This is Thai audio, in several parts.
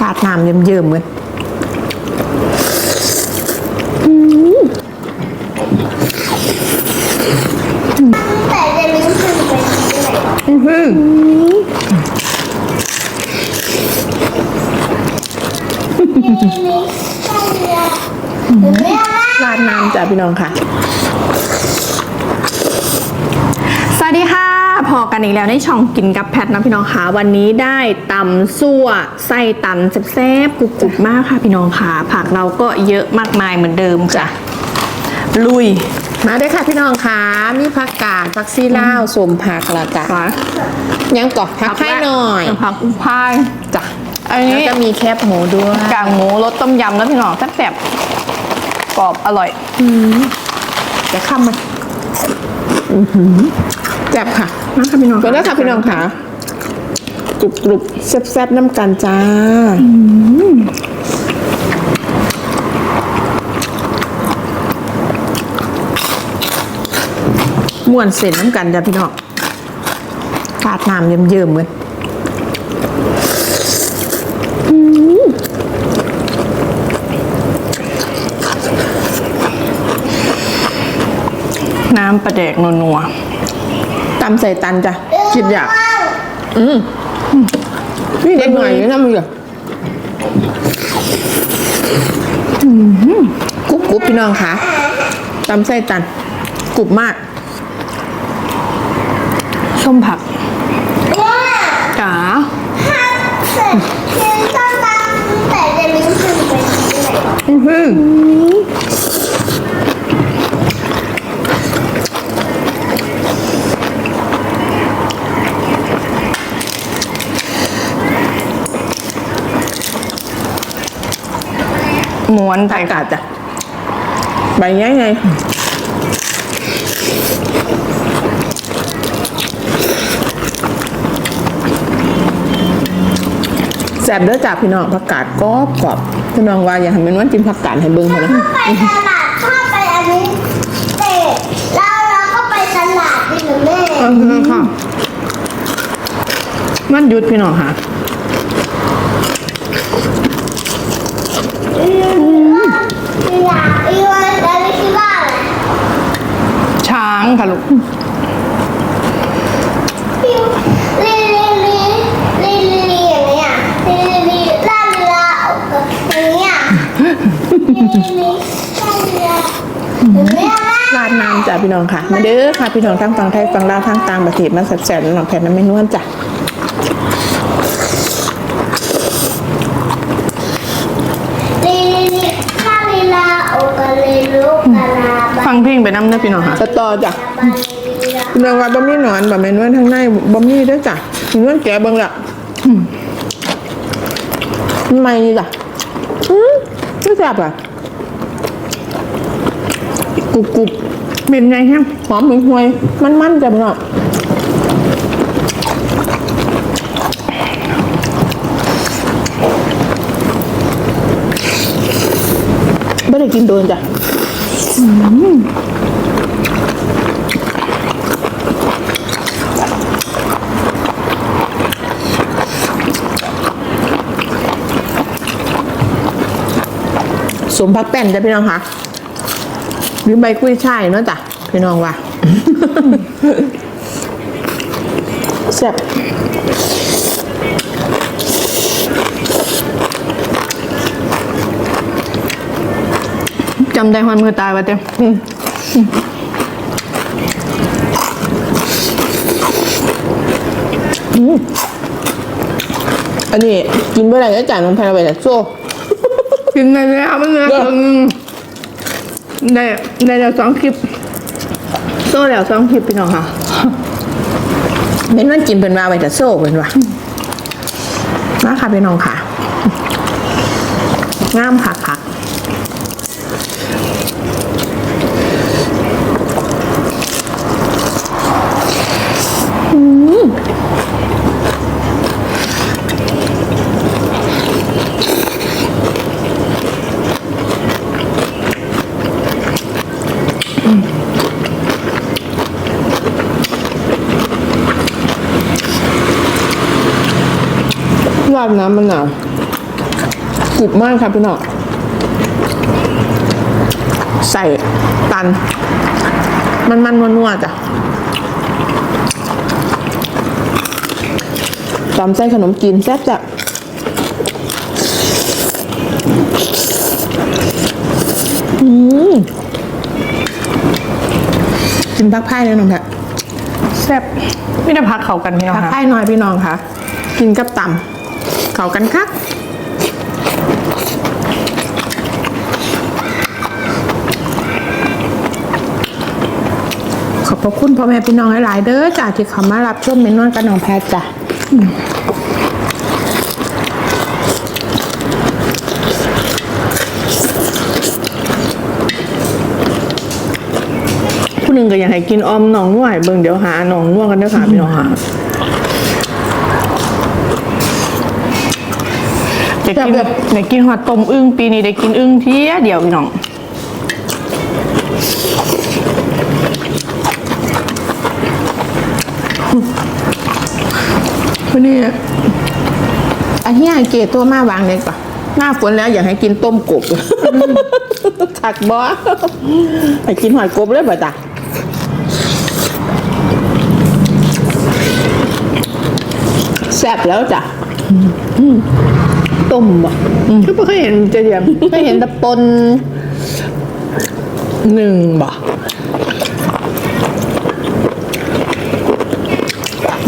กาดน้ำเยิ้มๆเยแต่จะลิ้นถึงไปที่ไหนอือหือมีมีใช่เลยหรือไม่เอาละราดน้ำจ้ะพี่น้องค่ะ สวัสดีค่ะ พอกันอีกแล้วในช่องกินกับแพทนะพี่น้องค่ะวันนี้ได้ตำซั่วไส้ตันแซ่บๆกรุบๆมากค่ะพี่น้องค่ะผักเราก็เยอะมากมายเหมือนเดิมจ้ะลุย มาได้อค่ะพี่น้องค่ะมีผักกาดผักซีลาวสมผักละกะยังก่อผักไข่หน่อยผักพายจ้ะอันแล้วนี้ก็มีแคบหมูด้วยกางหมูรสต้มยำนะพี่น้องแซ่บๆกรอบอร่อยจะข้ามมาอื้อหือ แซ่บค่ะนะค่ะพี่น้องก็ได้ค่ะพี่น้องค่ะกรุบกรุบๆแซ่บๆน้ำกันจ้าม่วนเสร็จน้ำกันจ้ะพี่น้องกาดน้ำเยิ้มๆเหมือนน้ำปลาแดกนัวตำใส่ตันจ้ะคิดอยากอืมนี่เด็กหน่อยนี่ทำมือกุ๊บกุ๊บพี่น้องค่ะตำใส่ตันกรุบมากๆส้มผักว่าจ๋าถ้าเสร็จกินส้มตำแต่จะลิ้นถึงไปที่ไหน อื้อหือ ม้วนไทอายกาศจ้ะใบไงไงแซ่บเด้อจ้ะพี่น้องผักกาดกรอบกรอบพี่น้องว่าอย่าให้มันว่าจิ้มผักกาดให้เบิ่งเขานะไปตลาดชอบไปอันนี้เตะแล้วเราก็ไปตลาดนี่หรือแม่เออค่ะมันหยุดพี่น้องค่ะ อาละราดน้ำจ้ะพี่น้องค่ะ มาเด้อค่ะพี่น้องทั้งฟังไทยฟังลาวทั้งต่างประเทศมาแซ่บๆน้องแผ่นน้ำไม่นวลจ้ะ ลิงลิงลิงลาเรือโอกาเลลูกาลาบา ฟั งไปน้ำเด้อพี่น้องค่ะสตอจ้ะบาลีลาพี่น้องว่าบะหมี่หนอนบะหมี่นวลทั้งในบะหมี่ด้อจ้ะนวลแกะเบิ่งละไม่จ้ะอืมไม่แซ่บอะกรุบกรุบเป็นไงฮมหอมเหมือนหวยมันมันๆจ้ะพี่น้องไม่ได้กินโดนจ้ะ สมพักแป้นจ้ะพี่น้องคะหรือใบกุ้ยช่ายเนาะจ้ะพี่น้องว่าแซ่บจำได้ความมือตายว่าเต็มอันนี้กินเมื่อไหร่ก็จ่ายน้องแพรไปแต่โซ่ กินได้แล้วมันเนื้อเด้อครึ่งได้ได้แล้วสองคลิปโซ่แล้วสองคลิปพี่น้องค่ะเม้นมันกินเป็นมาไปแต่โซ่เป็นว่ะมาค่ะพี่น้องค่ะงามผักผัก ราดน้ำมะนาวกรุบมากครับพี่น้องใส่ตัน มันมันๆนัวๆจ้ะตำใส่ขนมจีนแซ่บจ้ะอืมกินพักไพ่เลยน้องแพะแซ่บไม่ได้พักเขากันพี่น้องพักค่ะไพ่หน่อยพี่น้องค่ะ กินกับตำ เขากันคักขอบพระคุณพ่อแม่พี่น้องหลาย ๆ เด้อจ้าที่เขามารับชมเมนนวลกับน้องแพทจ้ะผู้หนึ่งก็อยากให้กินออมหนองนัวให้เบิ่งเดี๋ยวหาหนองนัวกันเด้อค่ะพี่น้องค่ะ จะกินอยากกินหอดต้มอึ้งปีนี้ได้กินอึ้งเที่ยเดียวพี่น้องวันนี้อันที่เกตตัวมาวางเลยก่อนหน้าฝนแล้วอยากให้กินต้มกบถักบอให้กินหอยกบเลยป่ะจ๊ะแซ่บแล้วจ้ะ ต้มบ่ก็ไม่เคยเห็นเจเดียมไม่เห็นแตะปนหนึ่งบ่อ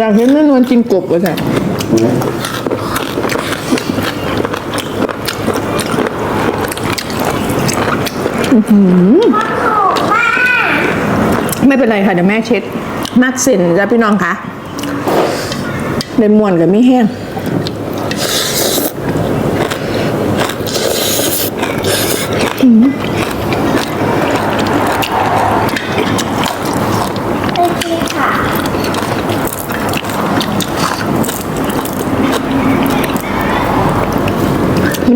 ยากเห็นแม่นวลกินกบเลยจ้ะไม่เป็นไรค่ะ เดี๋ยวแม่เช็ดมักเส้นจ้ะพี่น้องคะในม่วนกับมีแห้ง โอเคค่ะ มัน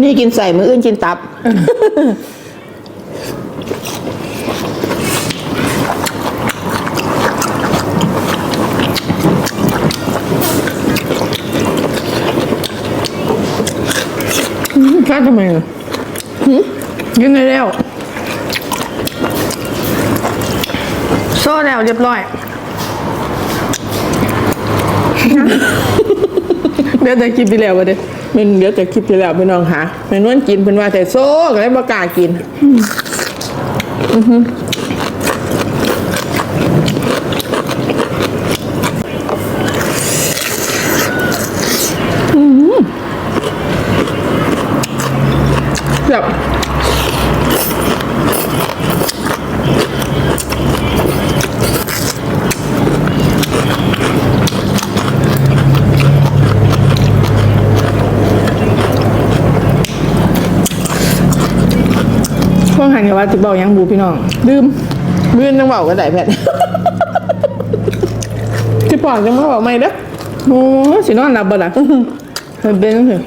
นี่กินใส่มืออื่นกินตับ แค่ทำไมอะ ยังไงแล้ว โซ่แล้วเรียบร้อย เดี๋ยวจะกินไปแล้ววะเด้มันเดี๋ยวจะคลิปไปแล้วพี่น้องค่ะแม่นวลกินเป็นว่าแต่โซ่ก็เลยบ่กล้ากินแบ หันกับว่าติบอกยังบูพี่น้องลืมมื่นต้องบอกกันได้แพทที่ปอกยังไม่บอกไม่เด้อโอ้สินอนหลับบ่ล่ะเป็นจังซี่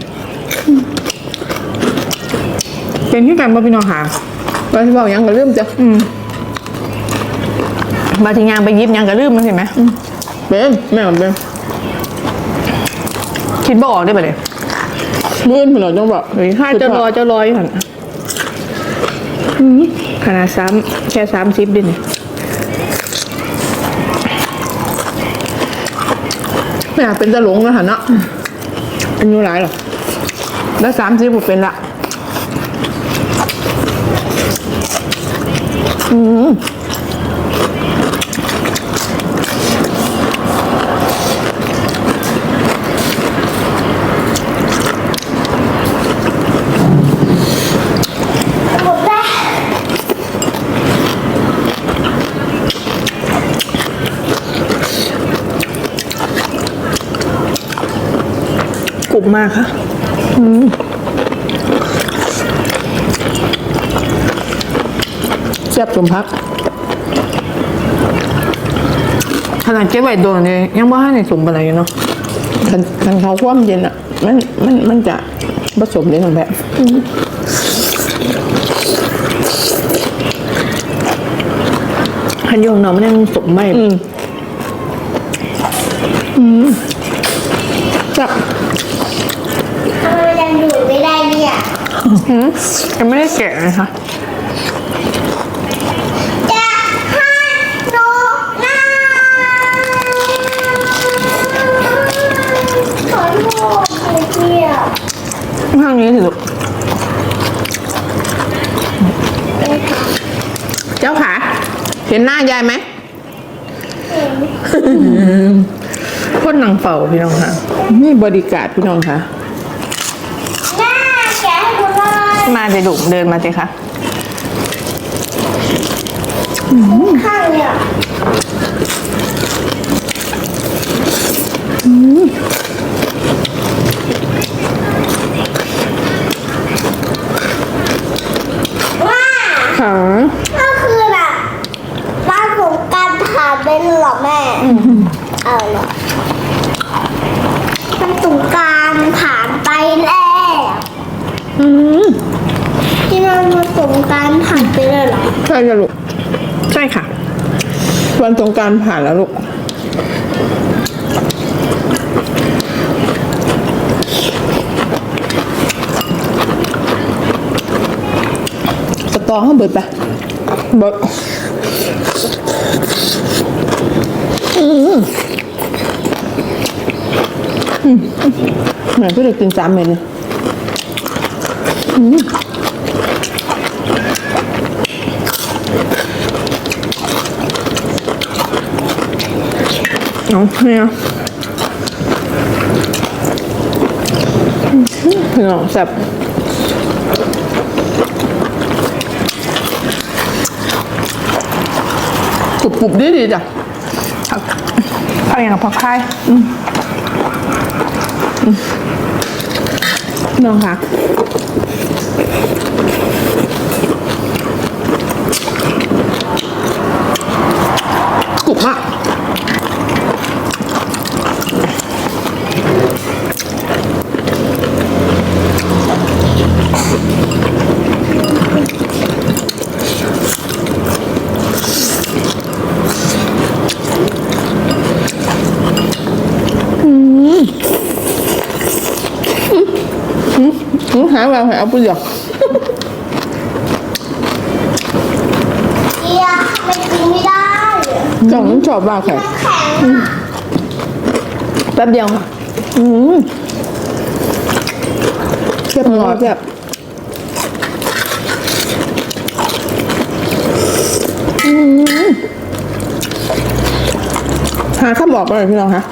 เป็นที่กันบ่พี่น้องหาว่าที่บอกยังก็ลืมจ้ะมาทีงานไปยิบยังกระลืมมันเห็นไหมเป็นแม่เป็นคิดบ่ออกได้ปะเลยมื่นเราต้องบอกเฮ้ยถ้าจะรอจะรออยู่หัน ขนาดซ้ำแค่สามสิบดินยไม่อยากเป็นตะหลงนะฮะเนาะอายุหลายหรอกแล้วสามสิบผมเป็นละ อืม กรุบมากค่ะแซ่บสมพักขนาดเก็บไว้โดนเลยยังบ่ให้ในสุ่มอะไรอยู่เนาะคันคันเขาคว่ำเย็นอะ มันมันมันจะผสมได้ทั้งแบบหันโยงเนาะมันยังสมไม่อืมแซ่บทำไม ยังดูดไม่ได้เนี่ยหืมยังไม่ได้แกะเลยค่ะ จะให้หนูนะขอโทษเลยเดียวข้างนี้สิลูกเจ้าขาเห็นหน้ายายไหมคนหนังเฝ้าพี่น้องค่ะนี่บริการพี่น้องค่ะ แม่แกะให้หนูหน่อย มาสิลูกเดินมาสิคะ ข้างเนี่ยว่า ค่ะ ก็คือแบบบ้านของการผ่านเป็นเหรอแม่เอาเหรอมันสงกรารผ่านไปแล้ว อืม ที่มันมาสงกรารผ่านไปแล้วเหรอ ใช่จ้ะลูก ใช่ค่ะ วันสงกรารผ่านแล้วลูก สตอเขาเบิดไปเบิดอืมอืมแม่ก็เลยกินสามเม็ดเลยอืม เอาเนี่ยพี่น้องแซ่บกรุบกรุบดีดีๆจ้ะเอาอย่างกับผักไผ่น้องคะ หาแบบเอาปุยหยอกเดียวไม่กินไม่ได้จ่องนั้นชอบมากค่ะแข็งอะแป๊บเดียวค่ะอืมแซ่บหอแซ่บอืมหาข้าวบอกไปเลยพี่น้องคะ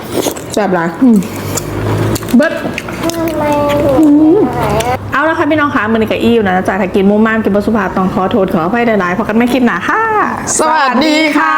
แซ่บหลายอืมเบิด เอาละค่ะพี่น้องค่ะมือนี้กับอี้อยู่นะจากถ้ากินมุมมามกินบสุภาพต้องขอโทษขออภัยหลายๆเพราะกันไม่คิดหนาค่ะ สวัสดีค่ะ